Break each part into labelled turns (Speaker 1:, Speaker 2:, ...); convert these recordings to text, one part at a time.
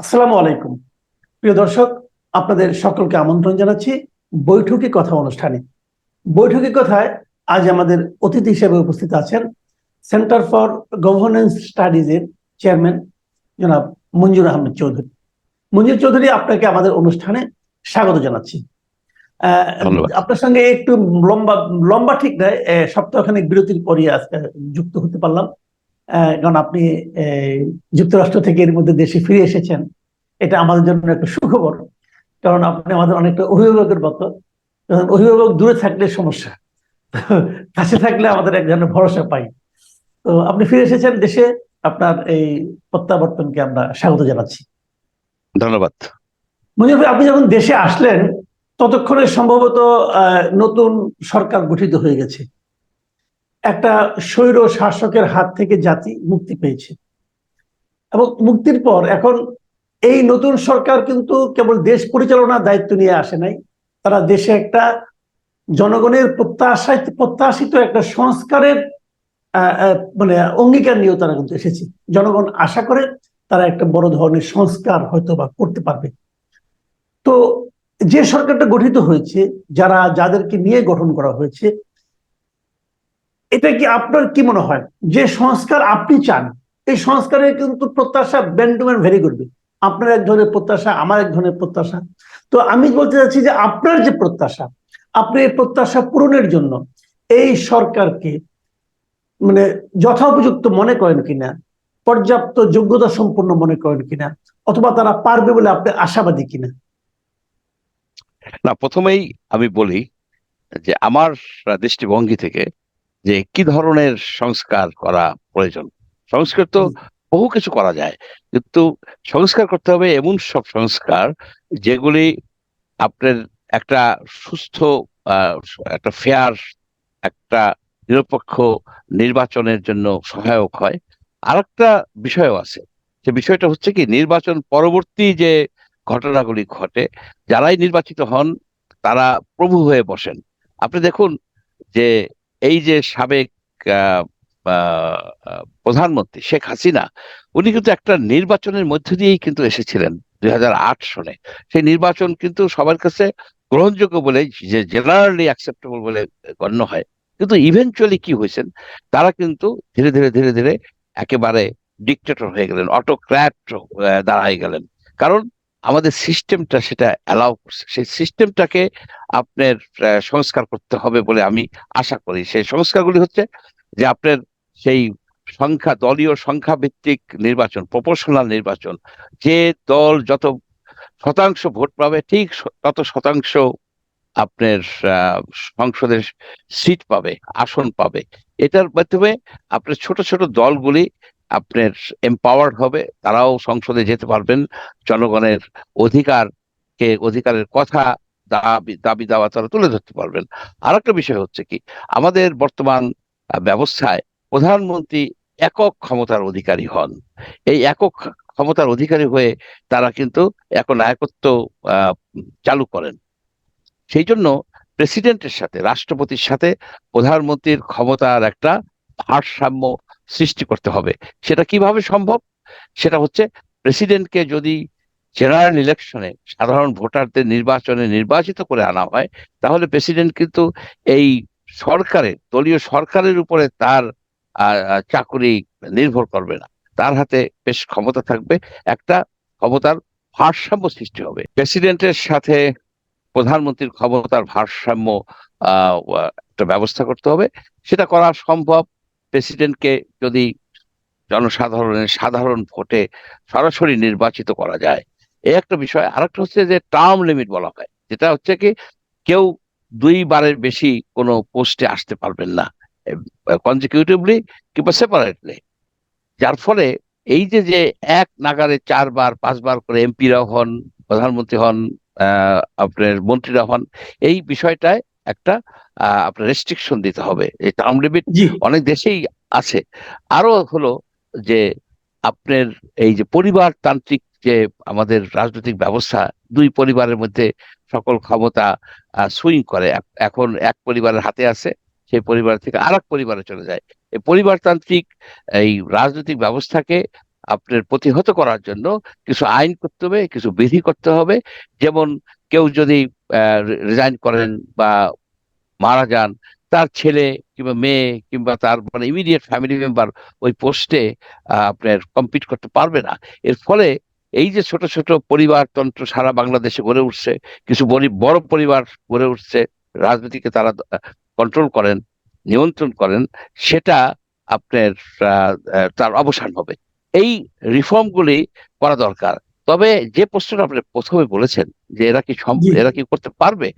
Speaker 1: আসসালামু আলাইকুম। প্রিয় দর্শক আপনাদের সকলকে আমন্ত্রণ জানাচ্ছি বৈঠকি কথা অনুষ্ঠানে। বৈঠকি কথায় আজ আমাদের অতিথি হিসেবে উপস্থিত আছেন সেন্টার ফর গভর্নেন্স স্টাডিজ এর চেয়ারম্যান জনাব মঞ্জুর আহমেদ চৌধুরী। মঞ্জুর চৌধুরী আপনাকে আমাদের অনুষ্ঠানে স্বাগত জানাচ্ছি। আহ, আপনার সঙ্গে একটু লম্বা লম্বা ঠিক নয় সপ্তাহখানেক বিরতির পরই আজকে যুক্ত হতে পারলাম। কারণ আপনি যুক্তরাষ্ট্র থেকে এর মধ্যে দেশে ফিরে এসেছেন এটা আমাদের জন্য একটা সুখবর। কারণ আপনি আমাদের অনেকটা অভিভাবকের মতো। অভিভাবক দূরে থাকলে সমস্যা কাছে থাকলে আমাদের এক ধরনের ভরসা পাই। তো আপনি ফিরে এসেছেন দেশে আপনার এই প্রত্যাবর্তনকে আমরা স্বাগত জানাচ্ছি।
Speaker 2: ধন্যবাদ।
Speaker 1: ভাই আপনি যখন দেশে আসলেন ততক্ষণে সম্ভবত আহ, নতুন সরকার গঠিত হয়ে গেছে। একটা স্বৈর শাসকের হাত থেকে জাতি মুক্তি পেয়েছে। এবং মুক্তির পর এখন এই নতুন সরকার কিন্তু কেবল দেশ পরিচালনার দায়িত্ব নিয়ে আসে নাই, তারা দেশে একটা জনগণের প্রত্যাশায় প্রত্যাশিত একটা সংস্কারের মানে অঙ্গীকার নিয়েও তারা কিন্তু এসেছে। জনগণ আশা করে তারা একটা বড় ধরনের সংস্কার হয়তো বা করতে পারবে। তো যে সরকারটা গঠিত হয়েছে, যারা, যাদেরকে নিয়ে গঠন করা হয়েছে এটা কি আপনার কি মনে হয়? যে সংস্কার আপনি চান, এই সংস্কারের কিন্তু প্রত্যাশা ব্যান্ডুম্যান ভেরি করবে আপনার এক ধরনের প্রত্যাশা, আমার এক ধরনের প্রত্যাশা। তো আমি বলতে চাচ্ছি যে আপনার যে প্রত্যাশা, আপনি এই প্রত্যাশা পূরণের জন্য এই সরকারকে মানে যথোপযুক্ত মনে করেন কিনা, পর্যাপ্ত যোগ্যতা সম্পন্ন মনে করেন কিনা, অথবা তারা পারবে বলে আপনি আশাবাদী কিনা?
Speaker 2: না, প্রথমেই আমি বলি যে আমার দৃষ্টিভঙ্গি থেকে যে কি ধরনের সংস্কার করা প্রয়োজন? সংস্কার তো বহু কিছু করা যায় কিন্তু সংস্কার করতে হবে এমন সব সংস্কার যেগুলি আপনার একটা সুস্থ একটা ফেয়ার একটা নিরপেক্ষ নির্বাচনের জন্য সহায়ক হয়। আর একটা বিষয়ও আছে সে বিষয়টা হচ্ছে কি নির্বাচন পরবর্তী যে ঘটনাগুলি ঘটে যারাই নির্বাচিত হন তারা প্রভু হয়ে বসেন। আপনি দেখুন যে এই যে সাবেক প্রধানমন্ত্রী শেখ হাসিনা, উনি কিন্তু একটা নির্বাচনের মধ্য দিয়েই কিন্তু এসেছিলেন দুই হাজার আট সনে সেই নির্বাচন কিন্তু সবার কাছে গ্রহণযোগ্য বলে যে জেনারেলি অ্যাকসেপ্টেবল বলে গণ্য হয়। কিন্তু ইভেনচুয়ালি কি হয়েছেন? তারা কিন্তু ধীরে ধীরে ধীরে ধীরে একেবারে ডিকটেটর হয়ে গেলেন অটোক্র্যাট দাঁড়ায় গেলেন। কারণ আমাদের সিস্টেমটা সেটা অ্যালাউ করছে। সেই সিস্টেমটাকে আপনার সংস্কার করতে হবে বলে আমি আশা করি। সেই সংস্কারগুলি হচ্ছে যে আপনার সেই সংখ্যা, দলীয় সংখ্যা ভিত্তিক নির্বাচন প্রপোর্শনাল নির্বাচন, যে দল যত শতাংশ ভোট পাবে, ঠিক তত শতাংশ আপনার সংসদের সিট পাবে, আসন পাবে। এটার মাধ্যমে আপনার ছোট ছোট দলগুলি আপনার এম্পাওয়ার্ড হবে, তারাও সংসদে যেতে পারবেন। জনগণের অধিকারকে, অধিকারের কথা দাবি দাবি দাওয়া তারা তুলে ধরতে পারবেন। আর একটা বিষয় হচ্ছে কি, আমাদের বর্তমান ব্যবস্থায় প্রধানমন্ত্রী একক ক্ষমতার অধিকারী হন। এই একক ক্ষমতার অধিকারী হয়ে তারা কিন্তু এখন নায়কত্ব চালু করেন। সেই জন্য প্রেসিডেন্টের সাথে, রাষ্ট্রপতির সাথে প্রধানমন্ত্রীর ক্ষমতার একটা ভারসাম্য সৃষ্টি করতে হবে। সেটা কীভাবে সম্ভব? সেটা হচ্ছে প্রেসিডেন্টকে যদি জেনারেল ইলেকশনে সাধারণ ভোটারদের নির্বাচনে নির্বাচিত করে আনা হয়, তাহলে প্রেসিডেন্ট কিন্তু এই সরকারের দলীয় সরকারের উপরে তার চাকুরি নির্ভর করবে না। তার হাতে বেশ ক্ষমতা থাকবে, একটা ক্ষমতার ভারসাম্য সৃষ্টি হবে। প্রেসিডেন্টের সাথে প্রধানমন্ত্রীর ক্ষমতার ভারসাম্য একটা ব্যবস্থা করতে হবে। সেটা করা সম্ভব। প্রেসিডেন্টকে যদি জনসাধারণের সাধারণ ভোটে সরাসরি নির্বাচিত করা যায় এই একটা বিষয়। আরেকটা হচ্ছে যে টার্ম লিমিট বলা হয়, যেটা হচ্ছে কি কেউ দুইবারের বেশি কোনো পোস্টে আসতে পারবেন না কনজিকিউটিভলি কিংবা সেপারেটলি যার ফলে এই যে যে এক নাগারে চারবার, পাঁচবার করে এমপিরা হন, প্রধানমন্ত্রী হন আপনার মন্ত্রীরা হন, এই বিষয়টায় একটা আপনার রেস্ট্রিকশন দিতে হবে। এই টার্ম লিমিট অনেক দেশেই আছে। আরও হলো যে আপনার এই যে পরিবারতান্ত্রিক যে আমাদের রাজনৈতিক ব্যবস্থা দুই পরিবারের মধ্যে সকল ক্ষমতা সুইং করে। এখন এক পরিবারের হাতে আছে সেই পরিবার থেকে আর এক পরিবারে চলে যায়। এই পরিবারতান্ত্রিক এই রাজনৈতিক ব্যবস্থাকে আপনার প্রতিহত করার জন্য কিছু আইন করতে হবে কিছু বিধি করতে হবে। যেমন কেউ যদি রিজাইন করেন বা মারা যান তার ছেলে কিংবা মেয়ে কিংবা তার মানে ইমিডিয়েট ফ্যামিলি মেম্বার ওই পোস্টে আপনার কম্পিট করতে পারবে না। এর ফলে এই যে ছোট ছোট পরিবারতন্ত্র সারা বাংলাদেশে গড়ে উঠছে কিছু বড়- পরিবার গড়ে উঠছে রাজনীতিকে তারা কন্ট্রোল করেন নিয়ন্ত্রণ করেন সেটা আপনার তার অবসান হবে। এই রিফর্মগুলি করা দরকার। তবে যে প্রশ্নটা আপনি প্রথমে বলেছেন যে এরা কি। এরা কি করতে পারবে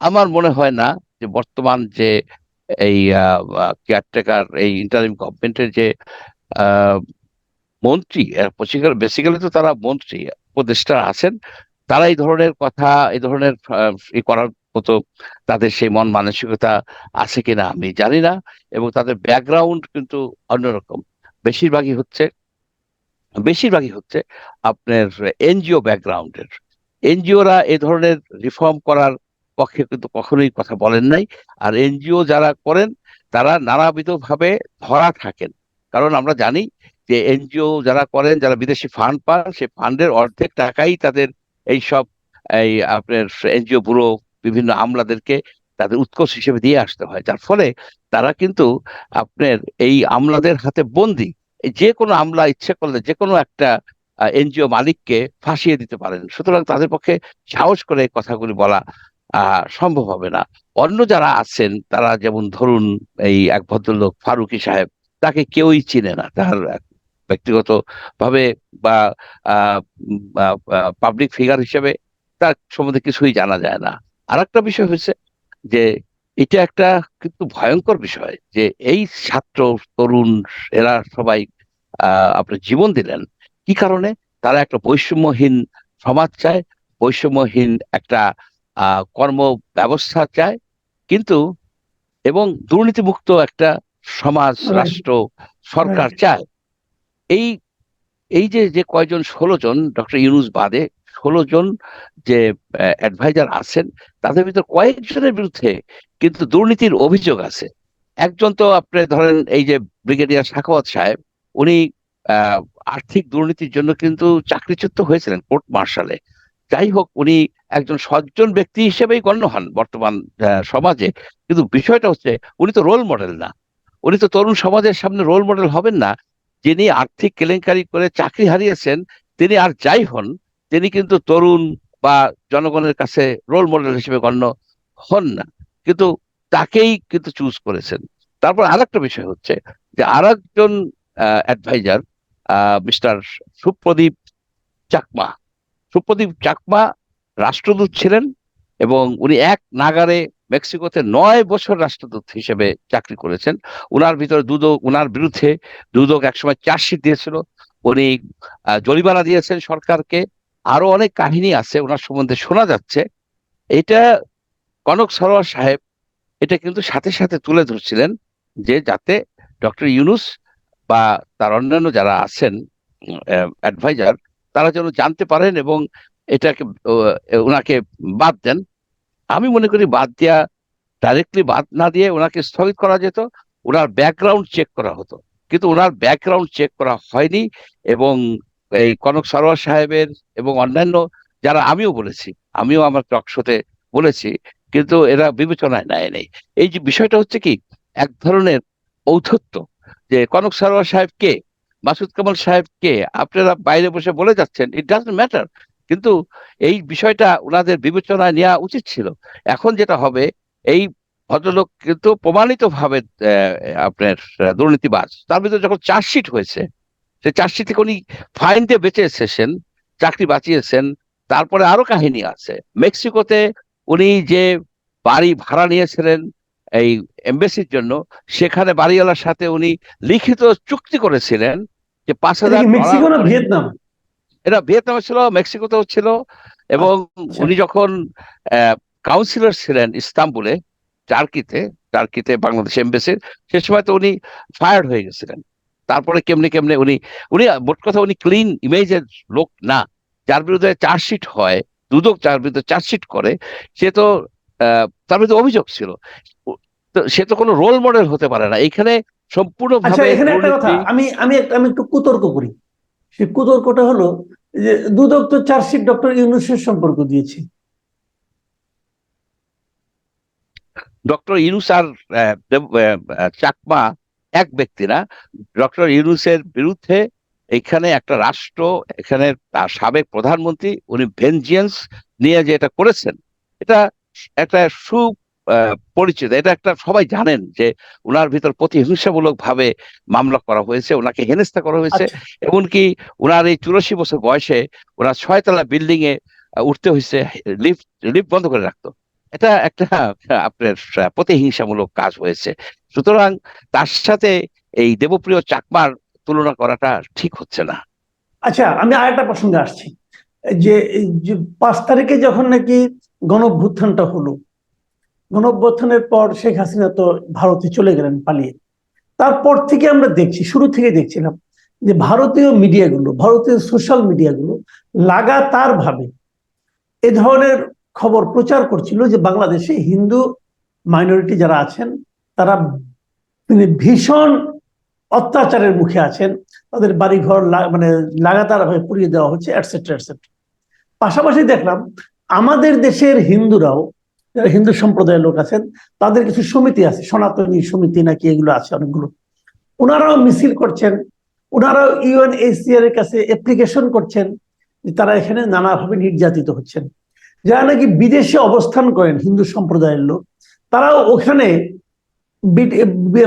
Speaker 2: আমার মনে হয় না যে বর্তমান যে এই কেয়ারটেকার এই ইন্টারিম গভর্নমেন্টের যে মন্ত্রী বেসিক্যালি তো তারা মন্ত্রী, উপদেষ্টা আছেন, তারা এই ধরনের কথা, এই ধরনের করার মতো তাদের সেই মন মানসিকতা আছে কিনা আমি জানি না এবং তাদের ব্যাকগ্রাউন্ড কিন্তু অন্যরকম। বেশিরভাগই হচ্ছে বেশিরভাগই হচ্ছে আপনার এনজিও ব্যাকগ্রাউন্ডের এনজিওরা এ ধরনের রিফর্ম করার পক্ষে কিন্তু কখনোই কথা বলেন নাই। আর এনজিও যারা করেন, তারা নানাবিধ ভাবে ধরা থাকেন। কারণ আমরা জানি যে এনজিও যারা করেন, যারা বিদেশি ফান্ড পান সেই ফান্ডের অর্ধেক টাকাই তাদের এই সব এই আপনার এনজিও ব্যুরো, বিভিন্ন আমলাদেরকে তাদের উৎকোষ হিসেবে দিয়ে আসতে হয়। যার ফলে তারা কিন্তু আপনার এই আমলাদের হাতে বন্দি। যে কোনো আমলা ইচ্ছে করলে যে কোনো একটা এনজিও মালিককে ফাঁসিয়ে দিতে পারেন। সুতরাং তাদের পক্ষে সাহস করে কথাগুলি বলা সম্ভব হবে না। অন্য যারা আছেন, তারা যেমন ধরুন এই এক ভদ্রলোক ফারুকি সাহেব, তাকে কেউই চিনে না। তার ব্যক্তিগত ভাবে বা পাবলিক ফিগার হিসেবে তার সম্বন্ধে কিছুই জানা যায় না। আর একটা বিষয় হয়েছে যে, এটা একটা কিন্তু ভয়ঙ্কর বিষয় যে, এই ছাত্র, তরুণ এরা সবাই আপনার জীবন দিলেন। কি কারণে? তারা একটা বৈষম্যহীন সমাজ চায়। বৈষম্যহীন একটা কর্ম ব্যবস্থা চায়। কিন্তু এবং দুর্নীতিমুক্ত একটা সমাজ রাষ্ট্র সরকার চায়। এই এই যে যে কয়জন ষোলো জন ডক্টর ইউনুস বাদে ষোলো জন যে অ্যাডভাইজার আছেন তাদের ভিতর কয়েকজনের বিরুদ্ধে কিন্তু দুর্নীতির অভিযোগ আছে। একজন তো আপনি ধরেন এই যে ব্রিগেডিয়ার সাখাওয়াত সাহেব উনি আহ, আর্থিক দুর্নীতির জন্য কিন্তু চাকরিচ্যুত হয়েছিলেন কোর্ট মার্শালে। যাই হোক, উনি একজন সজ্জন ব্যক্তি হিসেবেই গণ্য হন বর্তমান সমাজে। কিন্তু বিষয়টা হচ্ছে, উনি তো রোল মডেল না। উনি তো তরুণ সমাজের সামনে রোল মডেল হবেন না। যিনি আর্থিক কেলেঙ্কারি করে চাকরি হারিয়েছেন, তিনি আর যাই হন, তিনি কিন্তু তরুণ বা জনগণের কাছে রোল মডেল হিসেবে গণ্য হন না। কিন্তু তাকেই কিন্তু চুজ করেছেন। তারপর আরেকটা বিষয় হচ্ছে যে, আরেকজন অ্যাডভাইজার মিস্টার সুপ্রদীপ চাকমা সুপ্রদীপ চাকমা রাষ্ট্রদূত ছিলেন এবং উনি এক নাগারে মেক্সিকোতে নয় বছর রাষ্ট্রদূত হিসেবে চাকরি করেছেন। উনার ভিতরে দুদক, উনার বিরুদ্ধে দুদক একসময় চার্জশিট দিয়েছিল। উনি জরিমানা দিয়েছেন সরকারকে। আরও অনেক কাহিনী আছে ওনার সম্বন্ধে শোনা যাচ্ছে। এটা কনক সরোয়ার সাহেব, এটা কিন্তু সাথে সাথে তুলে ধরছিলেন যে যাতে ডক্টর ইউনুস বা তার অন্যান্য যারা আছেন অ্যাডভাইজার তারা যেন জানতে পারেন এবং এটাকে ওনাকে বাদ দেন। আমি মনে করি বাদ দেওয়া ডাইরেক্টলি বাদ না দিয়ে ওনাকে স্থগিত করা যেত। ওনার ব্যাকগ্রাউন্ড চেক করা হতো। কিন্তু ওনার ব্যাকগ্রাউন্ড চেক করা হয়নি এবং এই কনক সরোয়ার সাহেবের এবং অন্যান্য যারা আমিও বলেছি, আমিও আমার টক শোতে বলেছি, কিন্তু এরা বিবেচনায় নেয় নেই। এই যে বিষয়টা হচ্ছে কি, এক ধরনের ঔদ্ধত্য যে কনক সরোয়ার সাহেব কে মাসুদ কামাল সাহেবকে আপনারা বাইরে বসে বলে যাচ্ছেন ইট ডাজন্ট ম্যাটার কিন্তু এই বিষয়টা ওনাদের বিবেচনায় নেওয়া উচিত ছিল। এখন যেটা হবে, এই ভদ্রলোক কিন্তু প্রমাণিত ভাবে আপনার দুর্নীতিবাজ। তার ভিতরে যখন চার্জশিট হয়েছে সে চার্জশিট থেকে উনি ফাইন দিয়ে বেঁচে এসেছেন, চাকরি বাঁচিয়েছেন, তারপরে আরও কাহিনী আছে। মেক্সিকোতে উনি যে বাড়ি ভাড়া নিয়েছিলেন এই এমবেসির জন্য, সেখানে বাড়িওয়ালার সাথে উনি লিখিত চুক্তি করেছিলেন যে পাঁচ হাজার
Speaker 1: কি মেক্সিকো না ভিয়েতনাম?
Speaker 2: এটা ভিয়েতনামে ছিল মেক্সিকোতেও ছিল এবং
Speaker 1: আচ্ছা।
Speaker 2: উনি যখন কাউন্সিলর ছিলেন ইস্তাম্বুলে টার্কিতে টার্কিতে বাংলাদেশ এমবেসির সে সময় তো উনি ফায়ার্ড হয়ে গেছিলেন। তারপরে কেমনে কেমনে উনি উনি মোট কথা উনি ক্লিন ইমেজের লোক না যার বিরুদ্ধে চার্জশিট হয় দুদক যার বিরুদ্ধে চার্জশিট করে সে তো আহ, তার বিরুদ্ধে অভিযোগ ছিল। সে তো কোনো রোল মডেল হতে পারে না। এইখানে সম্পূর্ণভাবে
Speaker 1: এখানে একটা কথা। আমি আমি একটা- আমি একটু কুতর্ক করি। সে কুতর্কটা হলো যে দুদক তো চার্জশিট ডক্টর ইউনুসের সম্পর্ক দিয়েছে।
Speaker 2: ডক্টর ইউনুস আর চাকমা এক ব্যক্তি না। ডক্টর ইউনুসের বিরুদ্ধে এখানে একটা রাষ্ট্র এখানে তার সাবেক প্রধানমন্ত্রী উনি ভেনজিয়েন্স নিয়ে যে এটা করেছেন এটা একটা সু আহ, পরিচিত। এটা একটা সবাই জানেন যে ওনার ভিতর প্রতিহিংসামূলক ভাবে মামলা করা হয়েছে ওনাকে হেনস্থা করা হয়েছে
Speaker 1: আচ্ছা,
Speaker 2: এমনকি ওনার এই চুরাশি বছর বয়সে ওনার ছয়তলা বিল্ডিং এ উঠতে হয়েছে লিফট লিফট বন্ধ করে রাখতো। এটা একটা আপনার প্রতিহিংসামূলক কাজ হয়েছে। সুতরাং তার সাথে এই দেবপ্রিয় চাকমার তুলনা করাটা ঠিক হচ্ছে না।
Speaker 1: আচ্ছা আমি আরেকটা প্রসঙ্গে আসছি। যে যে পাঁচ তারিখে যখন নাকি গণভ্যুত্থানটা হলো গণভ্যুত্থানের পর শেখ হাসিনা তো ভারতে চলে গেলেন পালিয়ে। তারপর থেকে আমরা দেখছি, শুরু থেকে দেখছিলাম যে ভারতীয় মিডিয়াগুলো, ভারতীয় সোশ্যাল মিডিয়াগুলো লাগাতার ভাবে এ ধরনের খবর প্রচার করছিল যে বাংলাদেশে হিন্দু মাইনরিটি যারা আছেন, তারা মানে ভীষণ অত্যাচারের মুখে আছেন। তাদের বাড়িঘর মানে লাগাতার ভাবে পুড়িয়ে দেওয়া হচ্ছে এটসেট্রা এটসেট্রা পাশাপাশি দেখলাম আমাদের দেশের হিন্দুরাও যারা হিন্দু সম্প্রদায়ের লোক আছেন, তাদের কিছু সমিতি আছে, সনাতনী সমিতি নাকি এগুলো আছে অনেকগুলো। ওনারাও মিছিল করছেন, ওনারাও ইউএনএসিআর এর কাছে অ্যাপ্লিকেশন করছেন তারা এখানে নানাভাবে নির্যাতিত হচ্ছেন। যারা নাকি বিদেশে অবস্থান করেন হিন্দু সম্প্রদায়ের লোক, তারাও ওখানে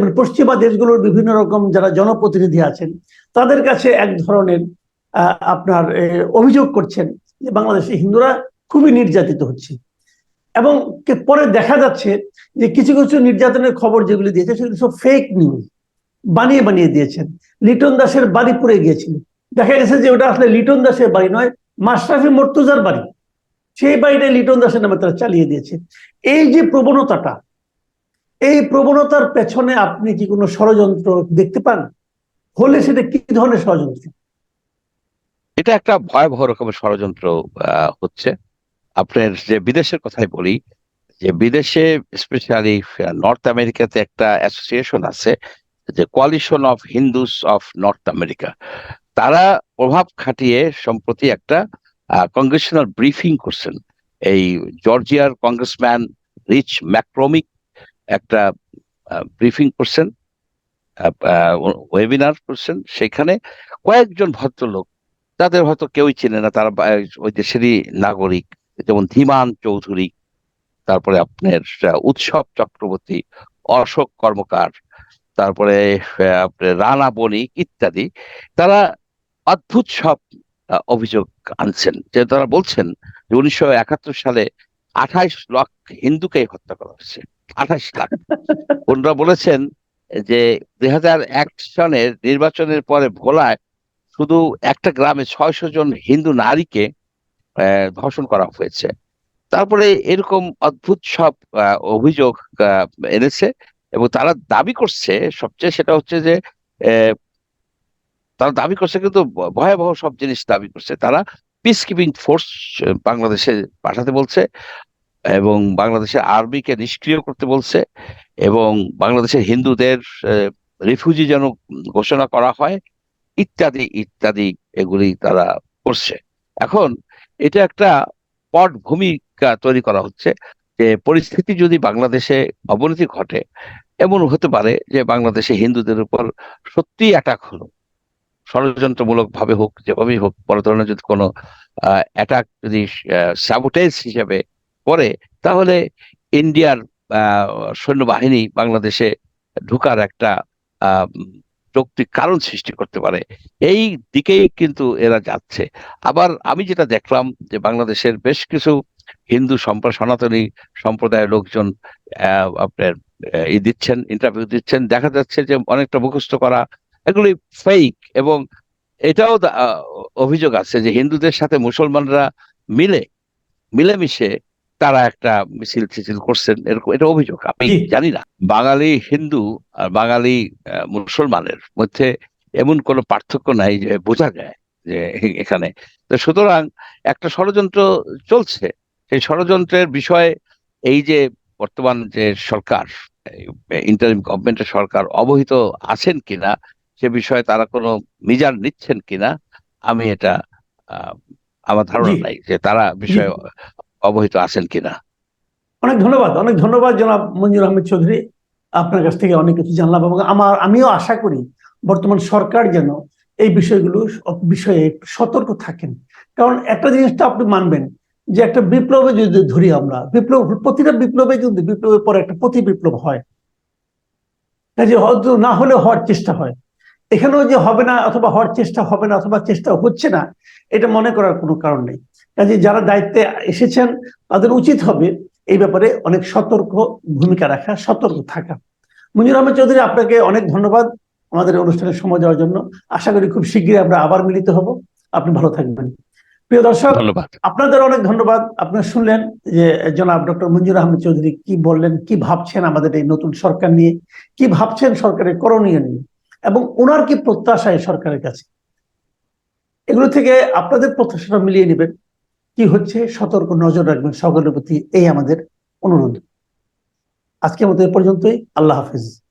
Speaker 1: মানে পশ্চিমা দেশগুলোর বিভিন্ন রকম যারা জনপ্রতিনিধি আছেন, তাদের কাছে এক ধরনের আপনার অভিযোগ করছেন যে বাংলাদেশে হিন্দুরা খুবই নির্যাতিত হচ্ছে। এবং পরে দেখা যাচ্ছে যে কিছু কিছু নির্যাতনের খবর যেগুলি দিয়েছে, সেগুলো সব ফেক নিউজ বানিয়ে বানিয়ে দিয়েছেন। লিটন দাসের বাড়ি পুড়ে গিয়েছিল। দেখা গেছে যে ওটা আসলে লিটন দাসের বাড়ি নয়, মাশরাফি মর্তুজার বাড়ি। সেই বাড়িটা লিটন দাসের নামে তারা চালিয়ে দিয়েছে। এই যে প্রবণতাটা, এই প্রবণতার পেছনে আপনি কি কোনো ষড়যন্ত্র দেখতে পান? হলে সেটা কি ধরনের ষড়যন্ত্র?
Speaker 2: এটা একটা ভয়াবহ রকমের ষড়যন্ত্র হচ্ছে। আপনার যে বিদেশের কথাই বলি, যে বিদেশে স্পেশালি নর্থ আমেরিকাতে একটা অ্যাসোসিয়েশন আছে, যে coalition of Hindus of North America তারা প্রভাব খাটিয়ে সম্প্রতি একটা কংগ্রেশনাল ব্রিফিং করছেন। এই জর্জিয়ার কংগ্রেসম্যান রিচ ম্যাক্রমিক একটা ব্রিফিং করছেন ওয়েবিনার করছেন। সেখানে কয়েকজন ভদ্রলোক, তাদের হয়তো কেউই চেনে না, তারা ওই দেশেরই নাগরিক যেমন ধীমান চৌধুরী তারপরে আপনার উৎসব চক্রবর্তী অশোক কর্মকার তারপরে রানা বণিক ইত্যাদি তারা অদ্ভুত সব অভিযোগ আনছেন। যে তারা বলছেন যে উনিশশো একাত্তর সালে আঠাইশ লাখ হিন্দুকে হত্যা করা হয়েছে। আঠাইশ লাখ। ওনারা বলেছেন যে দুই হাজার এক সনের নির্বাচনের পরে ভোলায় শুধু একটা গ্রামে ছয়শো জন হিন্দু নারীকে ধর্ষণ করা হয়েছে। তারপরে এরকম অদ্ভুত সব অভিযোগ এনেছে এবং তারা দাবি করছে, সবচেয়ে সেটা হচ্ছে যে তারা দাবি করছে কিন্তু ভয়াবহ সব জিনিস দাবি করছে। তারা পিস কিপিং ফোর্স বাংলাদেশে পাঠাতে বলছে এবং বাংলাদেশের আর্মিকে নিষ্ক্রিয় করতে বলছে এবং বাংলাদেশের হিন্দুদের রিফিউজি যেন ঘোষণা করা হয়, ইত্যাদি ইত্যাদি এগুলি তারা করছে। এখন এটা একটা পট ভূমিকা তৈরি করা হচ্ছে যে পরিস্থিতি যদি বাংলাদেশে অবনতি ঘটে, এমন হতে পারে যে বাংলাদেশে হিন্দুদের উপর সত্যি অ্যাটাক হলো। ষড়যন্ত্রমূলক ভাবে হোক, যেভাবেই হোক, বড় ধরনের যদি কোনো অ্যাটাক যদি স্যাবোটেজ হিসাবে করে, তাহলে ইন্ডিয়ার সৈন্যবাহিনী বাংলাদেশে ঢুকার একটা যৌক্তিক কারণ সৃষ্টি করতে পারে। এই দিকেই কিন্তু এরা যাচ্ছে। আবার আমি যেটা দেখলাম যে বাংলাদেশের বেশ কিছু হিন্দু সম্প্রদায় সনাতনী সম্প্রদায়ের লোকজন আপনার ই দিচ্ছেন ইন্টারভিউ দিচ্ছেন। দেখা যাচ্ছে যে অনেকটা মুখস্থ করা এগুলি ফেক এবং এটাও অভিযোগ আছে যে হিন্দুদের সাথে মুসলমানরা মিলে, মিলেমিশে তারা একটা মিছিল টিছিল করছেন এরকম এটা অভিযোগ। আমি। জানি না। বাঙালি হিন্দু আর বাঙালি মুসলমানের মধ্যে এমন কোনো পার্থক্য নাই যে বোঝা যায় যে এখানে। তো সুতরাং একটা ষড়যন্ত্র চলছে। সেই ষড়যন্ত্রের বিষয়ে এই যে বর্তমান যে সরকার ইন্টারিম গভর্নমেন্টের সরকার অবহিত আছেন কিনা সে বিষয়ে তারা কোনো মিজার নিচ্ছেন কিনা আমি এটা আহ, আমার ধারণা নাই যে তারা বিষয়ে অবহিত আছেন কিনা?
Speaker 1: অনেক ধন্যবাদ অনেক ধন্যবাদ জনাব মঞ্জুর আহমেদ চৌধুরী। আপনার কাছ থেকে অনেক কিছু জানলাম এবং আমার, আমিও আশা করি বর্তমান সরকার যেন এই বিষয়গুলো, বিষয়ে একটু সতর্ক থাকেন। কারণ একটা জিনিসটা আপনি মানবেন, যে একটা বিপ্লবে যদি ধরি আমরা, বিপ্লব, প্রতিটা বিপ্লবে যদি বিপ্লবের পরে একটা প্রতি বিপ্লব হয় কাজে হয়তো না হলে হওয়ার চেষ্টা হয়। এখানেও যে হবে না অথবা হওয়ার চেষ্টা হবে না অথবা চেষ্টা হচ্ছে না, এটা মনে করার কোনো কারণ নেই। কাজে যারা দায়িত্বে এসেছেন তাদের উচিত হবে এই ব্যাপারে অনেক সতর্ক ভূমিকা রাখা সতর্ক থাকা। মঞ্জুর আহমেদ চৌধুরী আপনাকে অনেক ধন্যবাদ আমাদের অনুষ্ঠানে সময় দেওয়ার জন্য। আশা করি খুব শীঘ্রই আমরা আবার মিলিত হব। আপনি ভালো থাকবেন। প্রিয় দর্শক আপনাদের অনেক ধন্যবাদ। আপনারা শুনলেন যে জনাব ডক্টর মঞ্জুর আহমেদ চৌধুরী কি বললেন কি ভাবছেন আমাদের এই নতুন সরকার নিয়ে কি ভাবছেন সরকারের করণীয় নিয়ে এবং ওনার কি প্রত্যাশা এই সরকারের কাছে? এগুলো থেকে আপনাদের প্রত্যাশাটা মিলিয়ে নেবেন। কি হচ্ছে? সতর্ক নজর রাখবেন সকলের প্রতি। এই আমাদের অনুরোধ। আজকে আমাদের পর্যন্তই। আল্লাহ হাফিজ।